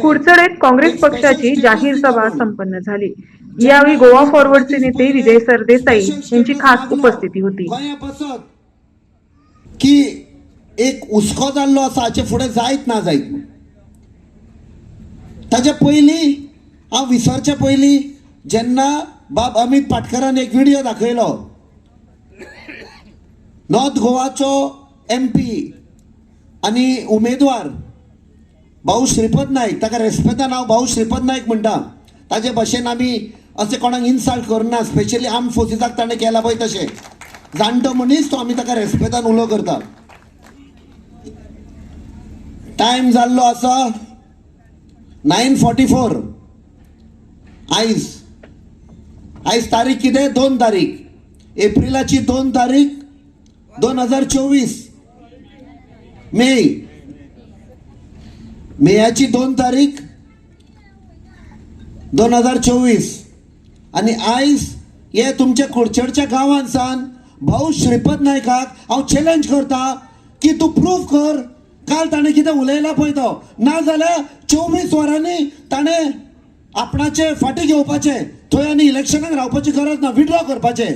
कुडचडेत काँग्रेस पक्षाची जाहीर सभा संपन्न झाली. यावेळी गोवा फॉरवर्डचे नेते विजय सरदेसाई यांची खास उपस्थिती होती. की एक हुस्को जाल्लो आसा हाचे फुडें जायत ना जायत. ताचे पयलीं हांव विसरचे पयलीं जेन्ना बाब अमित पाटकरान एक व्हिडिओ दाखयलो नॉर्थ गोवाचो एम पी आनी उमेदवार भाऊ श्रीपद नायक ताका रेस्पेदान हांव भाऊ श्रीपद नायक म्हणटा ताजे भाशेन आमी अशें कोणाक इन्सल्ट करना स्पेशली आर्म फोर्सिसाक ताणें केला पळय तशें जाणटो मनीस तो आमी ताका रेस्पेदान उलो करता. टायम जाल्लो आसा नायन फॉर्टी फोर आयज आयज तारीख कितें दोन तारीख. एप्रिलाची दोन तारीख दोन हजार चोवीस. मे मेयाची दोन तारीख दोन हजार चोवीस. आणि आयज हे तुमच्या कुडचडच्या गांवांत सान भाऊ श्रीपद नायकाक हांव चॅलेंज करता की तूं प्रूफ कर. काल ताणें कितें उलयला पळय तो ना जाल्यार चोवीस वरांनी ताणें आपणाचे फाटीं घेवपाचे. थंय आनी इलेक्शनाक रावपाची गरज ना विड्रॉ करपाचें.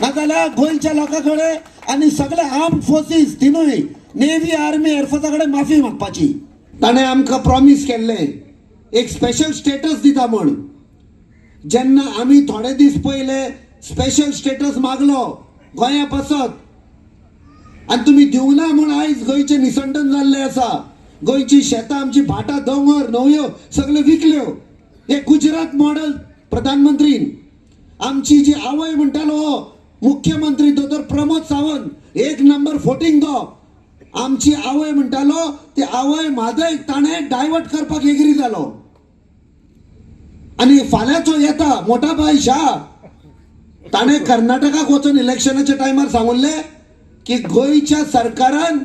नाजाल्यार गोंयच्या लोकां कडेन आनी सगळे आर्म फोर्सीस तिनूय नेव्ही आर्मी एअरफोर्सा कडेन माफी मागपाची. ताणें आमकां प्रोमीस केल्लें. एक स्पेशल स्टेटस दिता म्हण. जेन्ना आमी थोडे दीस पयले स्पेशल स्टेटस मागलो गोंया बसत आनी तुमी दिवना म्हूण आयज गोंयचें निसंडन जाल्लें आसा. गोंयची शेतां आमची भाटां दोंगर न्हंयो सगळ्यो विकल्यो. हे गुजरात मॉडल प्रधानमंत्रीन आमची जी आवय म्हणटालो हो मुख्यमंत्री दोतोर प्रमोद सावंत एक नंबर फोटींग तो आमची आवय म्हणटालो ते आवय म्हादय ताणें डायवर्ट करपाक एग्री जालो. आनी फाल्यांचो येता मोठा भाई शाह. ताणें कर्नाटकाक वचून इलेक्शनाच्या टायमार सांगुल्ले की गोंयच्या सरकारान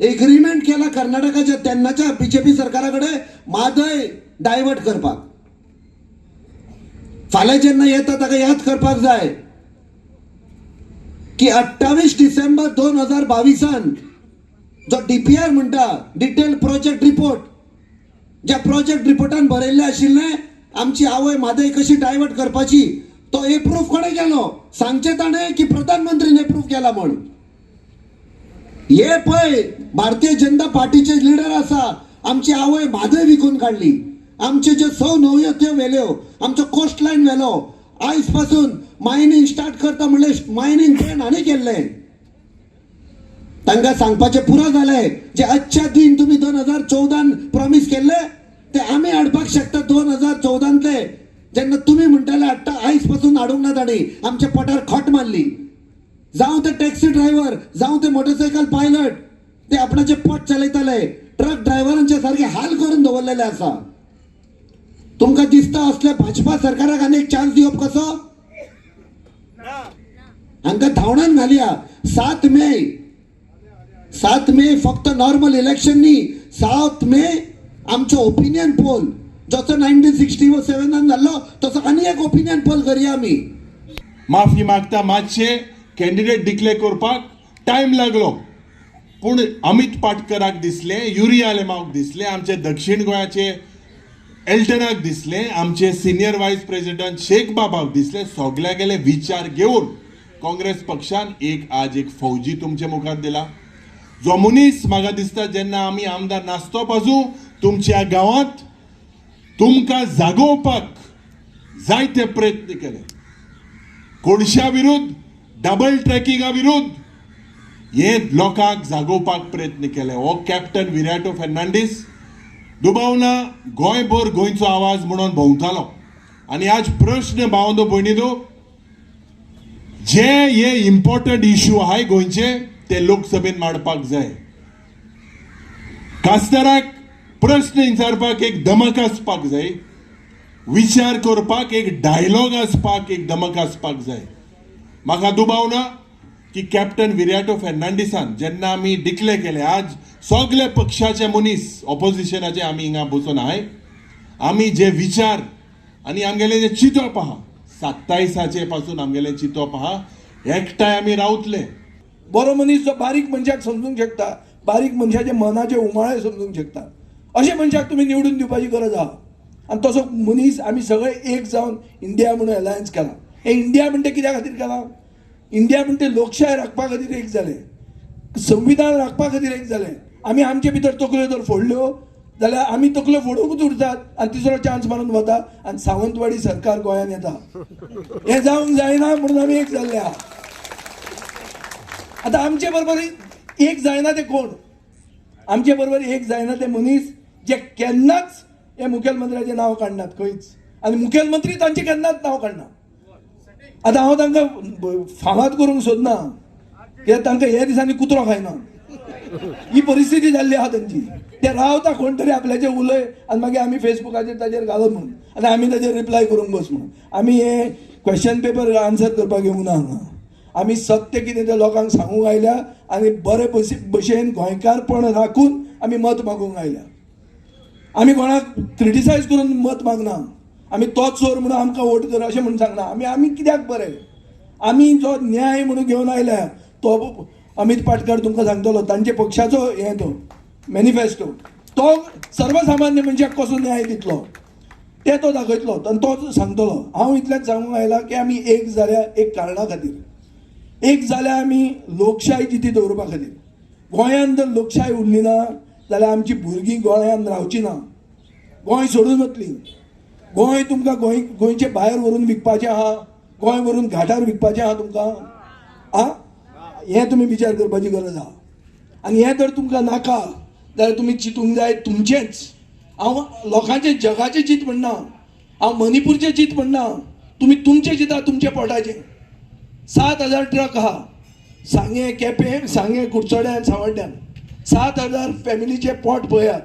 एग्रीमेंट केला कर्नाटकाच्या तेन्नाच्या बीजेपी सरकारा कडेन म्हादय डायवर्ट करपाक. फाल्यां जेन्ना येता ताका याद करपाक जाय की अठ्ठावीस डिसेंबर दोन हजार बावीसान जो डीपीआर म्हणटा डिटेल प्रोजेक्ट रिपोर्ट ज्या प्रोजेक्ट रिपोर्टान बरयल्लें आशिल्लें आमची आवय म्हादय कशी डायवर्ट करपाची तो एप्रूव्ह कोणे केलो? सांगचे ताणें की प्रधानमंत्रीन एप्रूव्ह केला म्हण हे पळय भारतीय जनता पार्टीचे लिडर आसा आमची आवय म्हादय विकून काडली आमचे जे स न्हवयो त्यो व्हेल्यो आमचो कोस्ट लायन व्हेलो आयजपासून मायनींग स्टार्ट करता म्हणले मायनींग ट्रेन हांणी केल्लें तांकां सांगपाचें पुरो जालें जे आजच्या दिन तुमी दोन हजार चौदान प्रॉमिस केल्ले ते आमी हाडपाक शकता दोन हजार चौदांतले जेन्ना तुमी म्हणटाले हाडटा आयजपासून हाडूंक ना ताणी आमच्या पोटार खोट मारली. जावं ते टॅक्सी ड्रायव्हर जावं ते मोटरसायकल पायलट ते आपणाचे पोट चलयताले ट्रक ड्रायव्हरांचे सारखे हाल करून दवरलेले आसा तुमकां दिसता असल्या भाजपा सरकाराक आनी एक चान्स दिवप कसो? हांकां धांवडान घालया. सात मे सात मे फक्त नॉर्मल इलेक्शन न्ही सात मे आमचो ओपिनियन पोल जसो नायन्टीन सिक्स्टी सेव्हनान जाल्लो तसो आनी एक ओपिनियन पोल करया आमी माफी मागता मातशे कॅन्डिडेट डिक्लेअर करपाक टायम लागलो. पूण अमित पाटकराक दिसले युरी आलेमावक दिसले आमचे दक्षिण गोंयाचे एल्टनाक दिसले आमचे सिनियर व्हायस प्रेसिडेंट शेख बाबाक दिसले सगळ्या गेले विचार घेवन काँग्रेस पक्षान एक आज एक फौजी तुमच्या मुखार दिला. जो मनीस म्हाका दिसता जेन्ना आमी आमदार नासतो पासून तुमच्या गांवांत तुमकां जागोवपाक जायते प्रयत्न केले. कोणशा विरुद्ध डबल ट्रॅकिंगा विरुद्ध हे लोकांक जागोवपाक प्रयत्न केले. हो कॅप्टन विराटो फेर्नांडीस दुबावना गोंयभर गोंयचो आवाज म्हणून भोंवतालो. आनी आज प्रश्न भावंदो भयणीदो जे हे इम्पॉर्टंट इश्यू आहाय गोंयचे ते लोकसभेन मांडपाक जाय. खासदाराक प्रश्न विचारपाक एक धमक आसपाक जाय. विचार करपाक एक डायलॉग आसपाक एक धमक आसपाक जाय. म्हाका दुबाव ना की कॅप्टन विराटो फेर्नांडिसान जेन्ना आमी डिक्ले केले आज सगळे पक्षाचे मनीस ऑपोजिशनाचे आमी हिंगा बसून आहाय आमी जे विचार आनी आमगेले जे चिंतप आहा सत्तायसाचे पासून आमगेले चिंतप आहा एकठांय आमी रावतले बरो मनीस जो बारीक मनशाक समजूंक शकता. बारीक मनशाचे मनाचे उमाळे समजूंक शकता. अशे मनशाक तुमी निवडून दिवपाची गरज आहा आनी तसो मनीस आमी सगळे एक जावन इंडिया म्हणून अलायन्स केला. हे इंडिया म्हणटे कित्या खातीर केला? इंडिया म्हणटे लोकशाय राखपा खातीर एक जालें संविधान राखपा खातीर एक जालें आमी आमचे भितर तकल्यो जर फोडल्यो जाल्यार आमी तकल्यो फोडूंकूच उरतात आनी तिसरो चान्स मारून वता. आनी सावंतवाडी सरकार गोंयांत येता. हे जावंक जायना म्हणून आमी एक जाल्ले आहा आतां आमचे बरोबर एक जायना ते कोण? आमचे बरोबर एक जायना ते मनीस जे केन्नाच हे मुखेलमंत्र्याचें नांव काडनात खंयच. आनी मुखेलमंत्री तांचें केन्नाच नांव काडना आतां हांव तांकां फामाद करूंक सोदना कित्याक तांकां हे दिसांनी कुत्रो खायना. ही परिस्थिती जाल्ली आहा तांची ते रावता कोण तरी आपल्याचे उलय आनी मागीर आमी फेसबुकाचेर ताचेर घालप म्हणून. आनी आमी ताचेर रिप्लाय करूंक बस म्हणून. आमी हे क्वेश्चन पेपर आन्सर करपाक येवंक ना हांगा. आमी सत्य कितें तें लोकांक सांगूंक आयल्या आनी बरे भशेन गोंयकारपण राखून आमी मत मागूंक आयल्या आमी कोणाक क्रिटिसायज करून मत मागना आमी तोच चोर म्हणून आमकां वोट कर अशें म्हणून सांगना आमी आमी कित्याक बरे? आमी जो न्याय म्हणून घेवन आयल्या तो अमित पाटकर तुमकां सांगतलो तांचे पक्षाचो हें तो मॅनिफेस्टो तो सर्वसामान्य मनशाक कसो न्याय दितलो? ते तो दाखयतलो आनी तो सांगतलो. हांव इतलेंच सांगूंक आयला की आमी एक जाल्या एक कारणा खातीर एक जाल्यार आमी लोकशाय जिती दवरपा खातीर गोंयांत जर लोकशाय उरली ना जाल्यार आमची भुरगीं गोंयांत रावची ना. गोंय सोडून वतली. गोंय तुमकां गोंय गोंयचे भायर व्हरून विकपाचें आहा गोंय व्हरून घाटार विकपाचें आहा तुमकां. आ? हें तुमी विचार करपाची गरज आहा. आनी हें जर तुमकां नाका. जाल्यार तुमी चिंतूंक जाय तुमचेंच. हांव लोकांचे जगाचें चिंत म्हणना. हांव मणिपूरचें चिंत म्हणना. तुमी तुमचें चिंता तुमच्या पोटाचें. सात हजार ट्रक आहा सांगे केपें सांगे कुडचड्यान सावड्ड्यान. सात हजार फॅमिलीचे पोट पळयात.